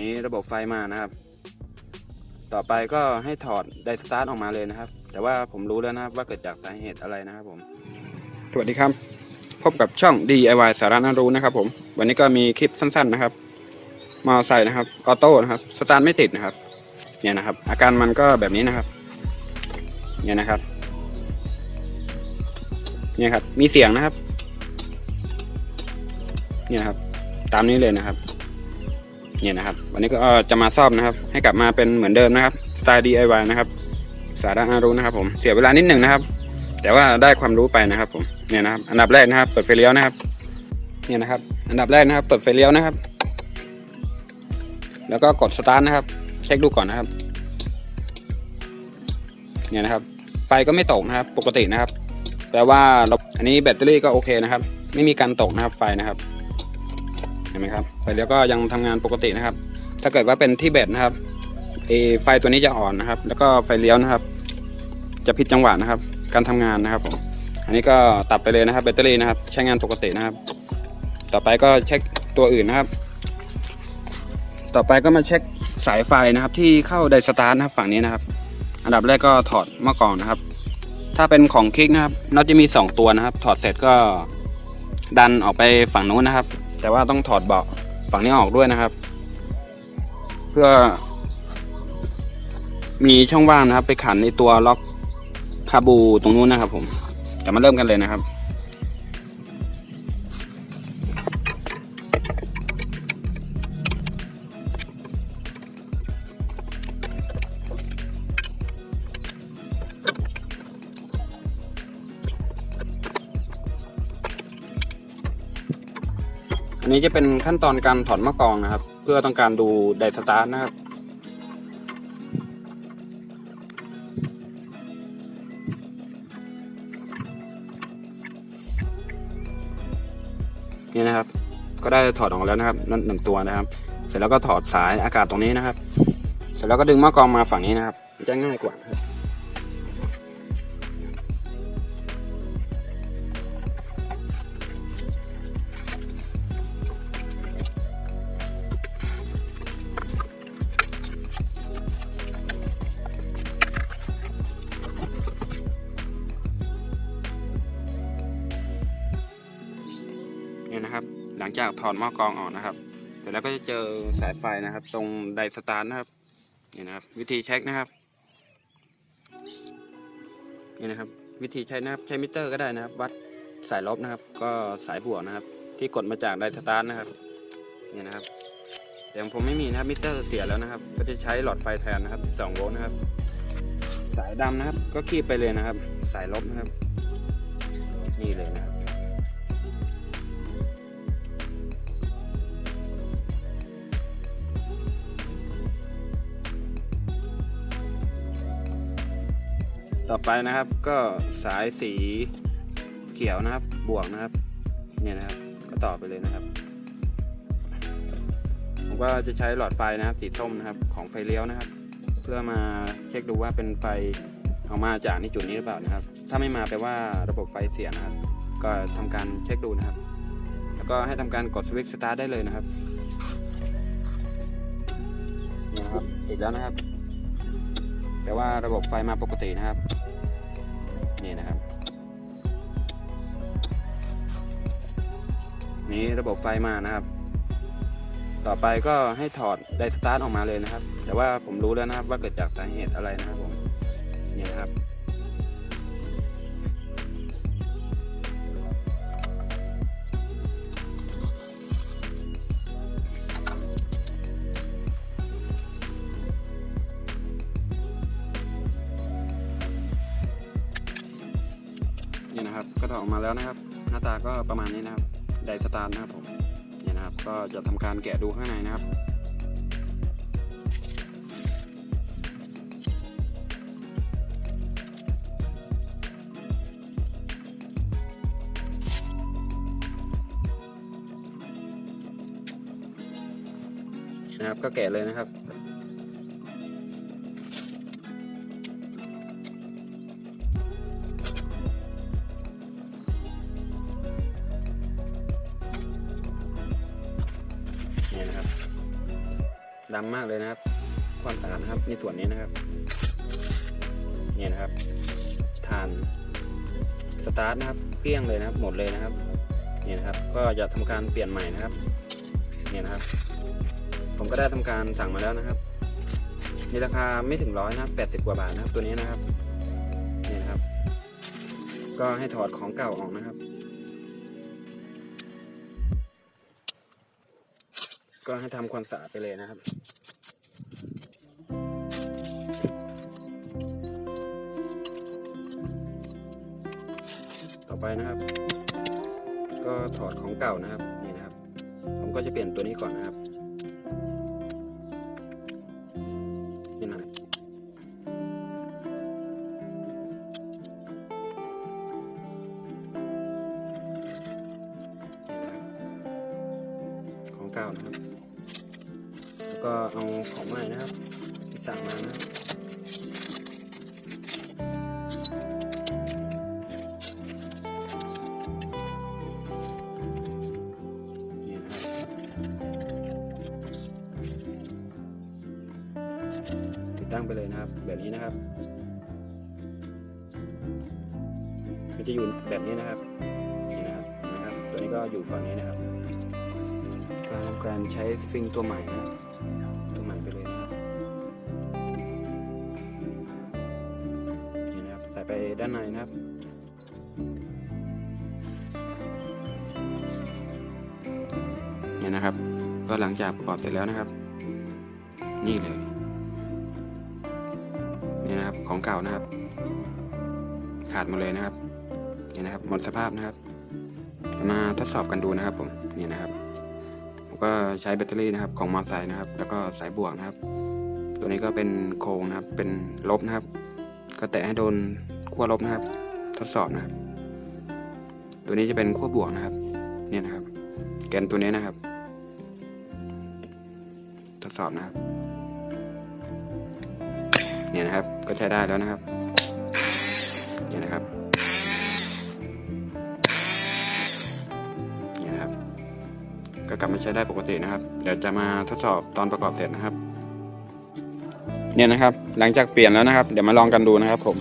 นี้ระบบไฟมานะครับ ต่อไปก็ให้ถอดไดสตาร์ทออกมาเลยนะครับ แต่ว่าผมรู้แล้วนะครับว่าเกิดจากสาเหตุอะไรนะครับผม สวัสดีครับ พบกับช่อง DIY สาระน่ารู้นะครับ ผม วันนี้ก็มีคลิปสั้น ๆ นะครับมอไซค์นะครับ ออโต้นะครับ สตาร์ทไม่ติดนะครับ เนี่ยนะครับ อาการมันก็แบบนี้นะครับ เนี่ยนะครับ เนี่ยครับ มีเสียงนะครับ เนี่ยครับ ตามนี้เลยนะครับ เนี่ยนะครับ วันนี้ก็จะมาซ่อมนะครับ ให้กลับมาเป็นเหมือนเดิมนะครับสไตล์ DIY นะครับ สาระน่ารู้นะครับ ผมเสียเวลานิดหนึ่งนะครับ แต่ว่าได้ความรู้ไปนะครับ ผมเนี่ยนะครับ อันดับแรกนะครับ เปิดไฟเลี้ยวนะครับ เนี่ยนะครับ อันดับแรกนะครับ เปิดไฟเลี้ยวนะครับ แล้วก็กดสตาร์ทนะครับ เช็คดูก่อนนะครับ เนี่ยนะครับ ไฟก็ไม่ตกนะครับ ปกตินะครับแปลว่าเราอันนี้แบตเตอรี่ก็โอเคนะครับ ไม่มีการตกนะครับไฟนะครับ เห็นไหมครับไฟเลี้ยวก็ยังทำงานปกตินะครับ ถ้าเกิดว่าเป็นที่แบตนะครับเอไฟตัวนี้จะอ่อนนะครับ แล้วก็ไฟเลี้ยวนะครับ จะผิดจังหวะนะครับ การทำงานนะครับผมอันนี้ก็ตัดไปเลยนะครับ แบตเตอรี่นะครับ ใช้งานปกตินะครับ ต่อไปก็เช็คตัวอื่นนะครับ ต่อไปก็มาเช็คสายไฟนะครับ ที่เข้าไดสตาร์ทนะครับฝั่งนี้นะครับ อันดับแรกก็ถอดหม้อกรองนะครับ ถ้าเป็นของคลิกนะครับน็อตจะมี 2 ตัวนะครับ ถอดเสร็จก็ดันออกไปฝั่งนู้นนะครับ แต่ว่าต้องถอดเบาะฝั่งนี้ออกด้วยนะครับ เพื่อ มีช่องว่างนะครับ ไปขันในตัวล็อกคาบูตรงนู้นนะครับ ผมจะมาเริ่มกันเลยนะครับ อันนี้จะเป็นขั้นตอนการถอดมะกรองนะครับ เพื่อต้องการดูไดสตาร์นะครับนี่นะครับ ก็ได้ถอดออกแล้วนะครับนั่นหนึ่งตัวนะครับ เสร็จแล้วก็ถอดสายอากาศตรงนี้นะครับ เสร็จแล้วก็ดึงมะกรองมาฝั่งนี้นะครับจะง่ายกว่า งจากถอดหม้อกรองออกนะครับ เสร็จแล้วก็จะเจอสายไฟนะครับ ตรงไดสตาร์นะครับนี่นะครับ วิธีเช็คนะครับนี่นะครับ วิธีใช้นะครับใช้มิเตอร์ก็ได้นะครับ วัดสายลบนะครับ ก็สายบวกนะครับ ที่กดมาจากไดสตาร์นะครับนี่นะครับแต่ของผมไม่มีนะครับมิเตอร์เสียแล้วนะครับ ก็จะใช้หลอดไฟแทนนะครับ2โวลต์นะครับ สายดำนะครับ ก็คีบไปเลยนะครับ สายลบนะครับ นี่เลยนะครับ ต่อไปนะครับก็สายสีเขียวนะครับบวกนะครับเนี่ยนะครับก็ต่อไปเลยนะครับ ผมก็จะใช้หลอดไฟนะครับสีส้มนะครับของไฟเลี้ยวนะครับ เพื่อมาเช็คดูว่าเป็นไฟออกมาจากในจุดนี้หรือเปล่านะครับ ถ้าไม่มาแปลว่าระบบไฟเสียนะครับ ก็ทำการเช็คดูนะครับ แล้วก็ให้ทำการกดสวิตช์สตาร์ทได้เลยนะครับนี่นะครับติดแล้วนะครับ แต่ว่าระบบไฟมาปกตินะครับ นี่นะครับ นี้ระบบไฟมานะครับ ต่อไปก็ให้ถอดไดสตาร์ทออกมาเลยนะครับ แต่ว่าผมรู้แล้วนะครับว่าเกิดจากสาเหตุอะไรนะครับผมนี่นะครับ นี่นะครับ ก็ถอดออกมาแล้วนะครับ หน้าตาก็ประมาณนี้นะครับ ไดสตาร์นะครับผมนี่นะครับ ก็จะทำการแกะดูข้างในนะครับนะครับก็แกะเลยนะครับ ดำมากเลยนะครับ ความสะอาดนะครับในส่วนนี้นะครับเนี่ยนะครับทานสตาร์ทนะครับเกลี้ยงเลยนะครับ หมดเลยนะครับเนี่ยนะครับ ก็จะทำการเปลี่ยนใหม่นะครับเนี่ยนะครับ ผมก็ได้ทำการสั่งมาแล้วนะครับในราคาไม่ถึงร้อยนะแปดสิบกว่าบาทนะครับตัวนี้นะครับเนี่ยนะครับ ก็ให้ถอดของเก่าออกนะครับ ก็ให้ทำความสะอาดไปเลยนะครับต่อไปนะครับ ก็ถอดของเก่านะครับนี่นะครับ ผมก็จะเปลี่ยนตัวนี้ก่อนนะครับ ก็เอาของใหม่นะครับที่สั่งมานะครับนี่นะครับติดตั้งไปเลยนะครับ แบบนี้นะครับ มันจะอยู่แบบนี้นะครับนี่นะครับนะครับ ตัวนี้ก็อยู่ฝั่งนี้นะครับ การทำการใช้สปริงตัวใหม่นะครับ ไปด้านในนะครับเนี่ยนะครับ ก็หลังจากประกอบเสร็จแล้วนะครับ นี่เลยนี่นะครับของเก่านะครับ ขาดหมดเลยนะครับเนี่นะครับหมดสภาพนะครับ มาทดสอบกันดูนะครับผมนี่นะครับผมก็ใช้แบตเตอรี่นะครับของมอเตอร์ไซค์นะครับ แล้วก็สายบวกนะครับ ตัวนี้ก็เป็นโครงนะครับ เป็นลบนะครับ ก็แตะให้โดน ขั้วลบนะครับ ทดสอบนะครับ ตัวนี้จะเป็นขั้วบวกนะครับ เนี่ยนะครับ แกนตัวนี้นะครับ ทดสอบนะครับ เนี่ยนะครับ ก็ใช้ได้แล้วนะครับเนี่ยนะครับ เนี่ยนะครับก็กลับมาใช้ได้ปกตินะครับ เดี๋ยวจะมาทดสอบตอนประกอบเสร็จนะครับ เนี่ยนะครับ หลังจากเปลี่ยนแล้วนะครับ เดี๋ยวมาลองกันดูนะครับผม